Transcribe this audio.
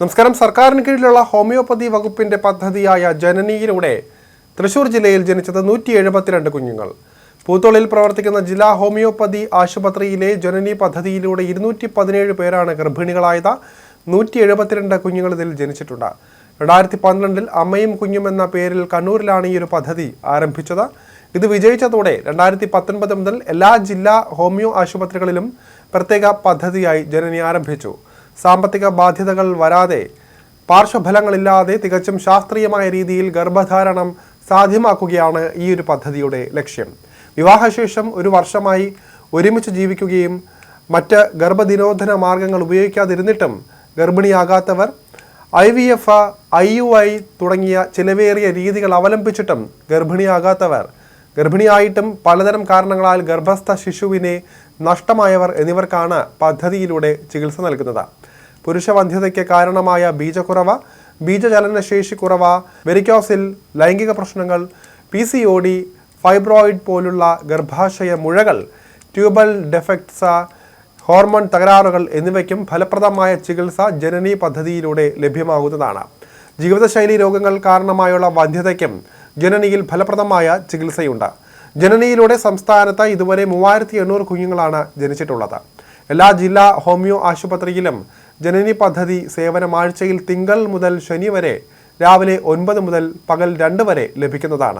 നമസ്കാരം. സർക്കാരിന് കീഴിലുള്ള ഹോമിയോപ്പതി വകുപ്പിന്റെ പദ്ധതിയായ ജനനിയിലൂടെ തൃശൂർ ജില്ലയിൽ ജനിച്ചത് നൂറ്റി എഴുപത്തിരണ്ട് കുഞ്ഞുങ്ങൾ. പൂത്തോളിൽ പ്രവർത്തിക്കുന്ന ജില്ലാ ഹോമിയോപ്പതി ആശുപത്രിയിലെ ജനനി പദ്ധതിയിലൂടെ ഇരുന്നൂറ്റി പതിനേഴ് പേരാണ് ഗർഭിണികളായത്. നൂറ്റി എഴുപത്തിരണ്ട് കുഞ്ഞുങ്ങൾ ഇതിൽ ജനിച്ചിട്ടുണ്ട്. രണ്ടായിരത്തി പന്ത്രണ്ടിൽ അമ്മയും കുഞ്ഞും എന്ന പേരിൽ കണ്ണൂരിലാണ് ഈ ഒരു പദ്ധതി ആരംഭിച്ചത്. ഇത് വിജയിച്ചതോടെ രണ്ടായിരത്തി പത്തൊൻപത് മുതൽ എല്ലാ ജില്ലാ ഹോമിയോ ആശുപത്രികളിലും പ്രത്യേക പദ്ധതിയായി ജനനി ആരംഭിച്ചു. സാമ്പത്തിക ബാധ്യതകൾ വരാതെ പാർശ്വഫലങ്ങളില്ലാതെ തികച്ചും ശാസ്ത്രീയമായ രീതിയിൽ ഗർഭധാരണം സാധ്യമാക്കുകയാണ് ഈ ഒരു പദ്ധതിയുടെ ലക്ഷ്യം. വിവാഹശേഷം ഒരു വർഷമായി ഒരുമിച്ച് ജീവിക്കുകയും മറ്റ് ഗർഭനിരോധന മാർഗങ്ങൾ ഉപയോഗിക്കാതിരുന്നിട്ടും ഗർഭിണിയാകാത്തവർ I V F I U I തുടങ്ങിയ ചിലവേറിയ രീതികൾ അവലംബിച്ചിട്ടും ഗർഭിണിയാകാത്തവർ ഗർഭിണിയായിട്ടും പലതരം കാരണങ്ങളാൽ ഗർഭസ്ഥ ശിശുവിനെ നഷ്ടമായവർ എന്നിവർക്കാണ് പദ്ധതിയിലൂടെ ചികിത്സ നൽകുന്നത്. പുരുഷവന്ധ്യതയ്ക്ക് കാരണമായ ബീജക്കുറവ് ബീജചലനശേഷി കുറവ് വെരിക്കോസിൽ ലൈംഗിക പ്രശ്നങ്ങൾ P C O D fibroid പോലുള്ള ഗർഭാശയ മുഴകൾ ട്യൂബൽ ഡെഫക്ട്സ് ഹോർമോൺ തകരാറുകൾ എന്നിവയ്ക്കും ഫലപ്രദമായ ചികിത്സ ജനനി പദ്ധതിയിലൂടെ ലഭ്യമാകുന്നതാണ്. ജീവിതശൈലി രോഗങ്ങൾ കാരണമായുള്ള വന്ധ്യതയ്ക്കും ജനനിയിൽ ഫലപ്രദമായ ചികിത്സയുണ്ട്. ജനനിയിലൂടെ സംസ്ഥാനത്ത് ഇതുവരെ മൂവായിരത്തി എണ്ണൂറ് കുഞ്ഞുങ്ങളാണ് ജനിച്ചിട്ടുള്ളത്. എല്ലാ ജില്ലാ ഹോമിയോ ആശുപത്രിയിലും ജനനി പദ്ധതി സേവനമാഴ്ചയിൽ തിങ്കൾ മുതൽ ശനി വരെ രാവിലെ ഒൻപത് മുതൽ പകൽ രണ്ട് വരെ ലഭിക്കുന്നതാണ്.